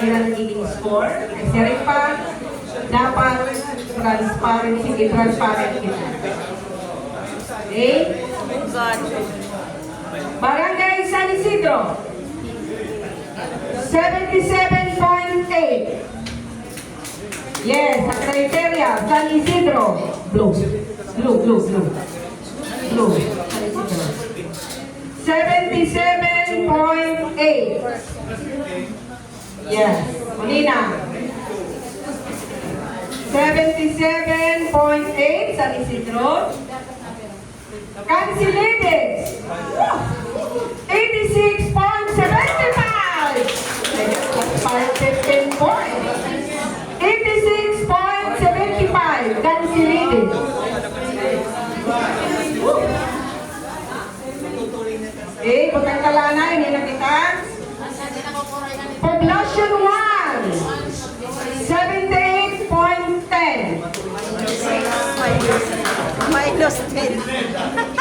nila nagiging score. Kasi rin pa, dapat transparent, sige, transparent kita. Okay? Barangay San Isidro. 77.8. Yes, sa criteria, San Isidro. Blue. Blue, blue, blue. Blue. San Isidro. 77.8. Yes. Molina. 77.8 San Isidro. Cancelated. 86.75. Five fifteen points. 86.75. Cancelated. Eh, butang kalana, hindi na kita. Population 1. 78.10. Minus 10.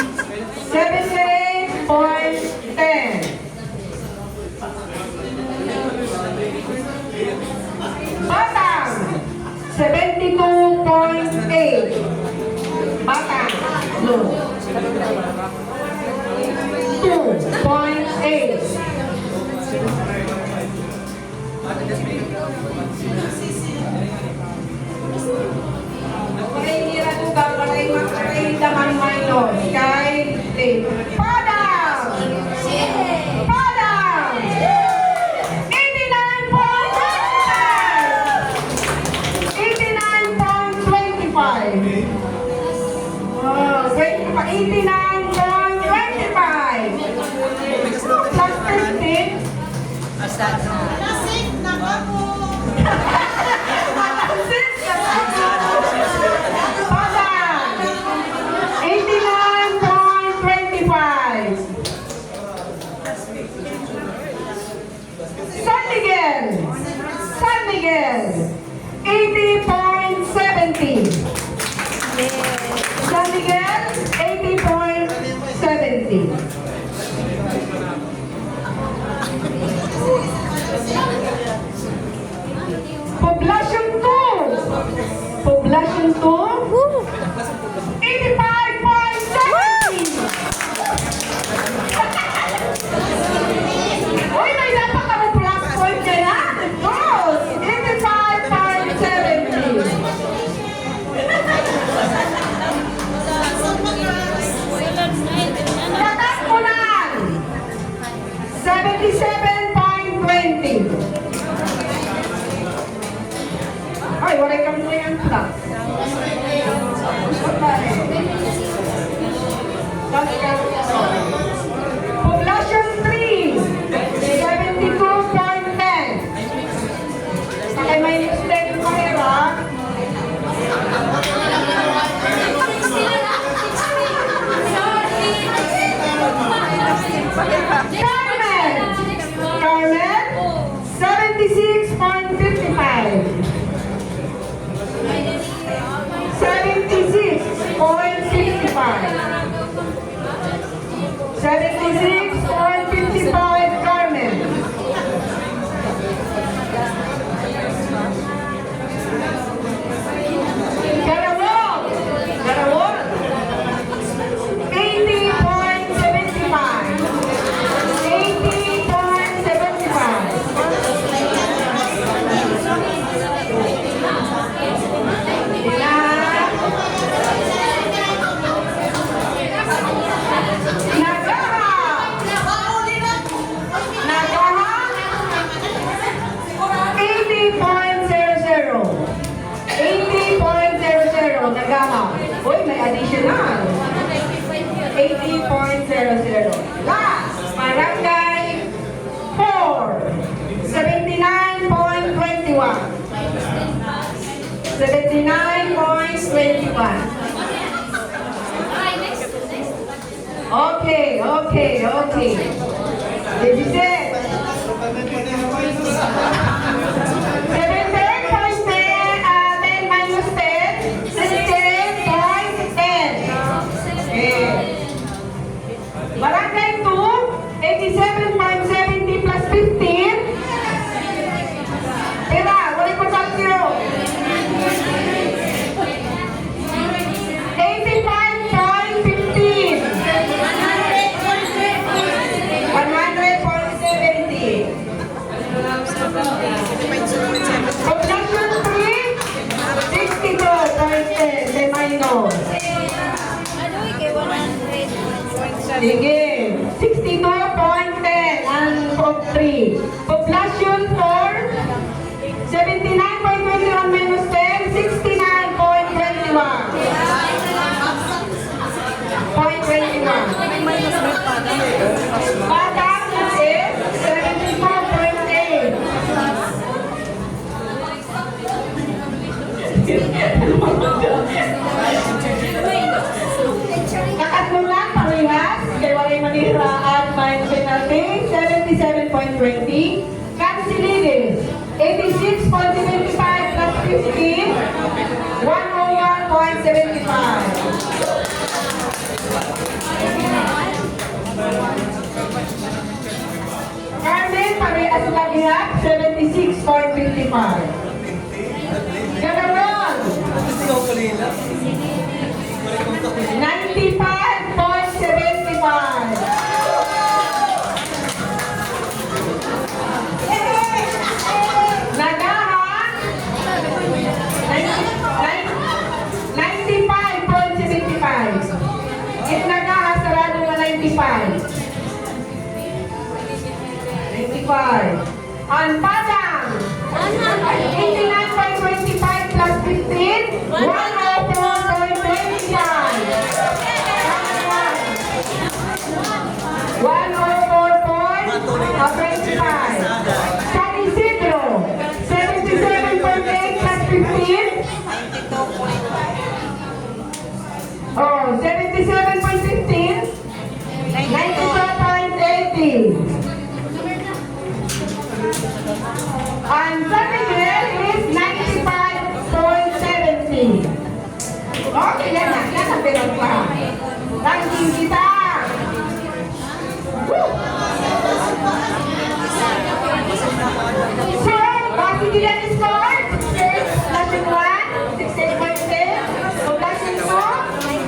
Lexington. Additional. 80.00 Last, Barangay 4 79.21 79.21 Okay, okay, okay. This Sige. 62.10 ang POG 3. Population at minus penalty, 77.20. Cancelides, 86.75 plus 15, 101.75. Carmen Parehas Lagihat, 76.55. Gaganon! 95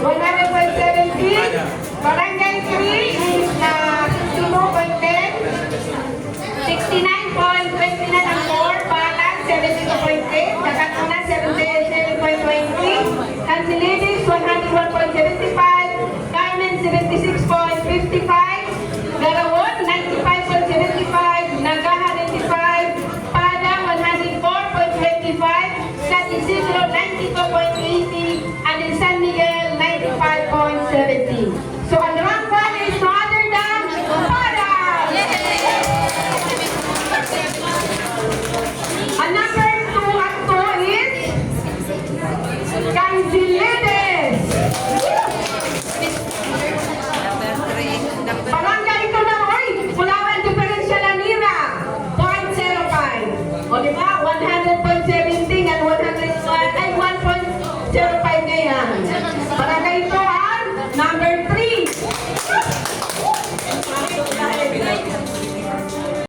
117, Barangay 3 is uh, Timo Content, 69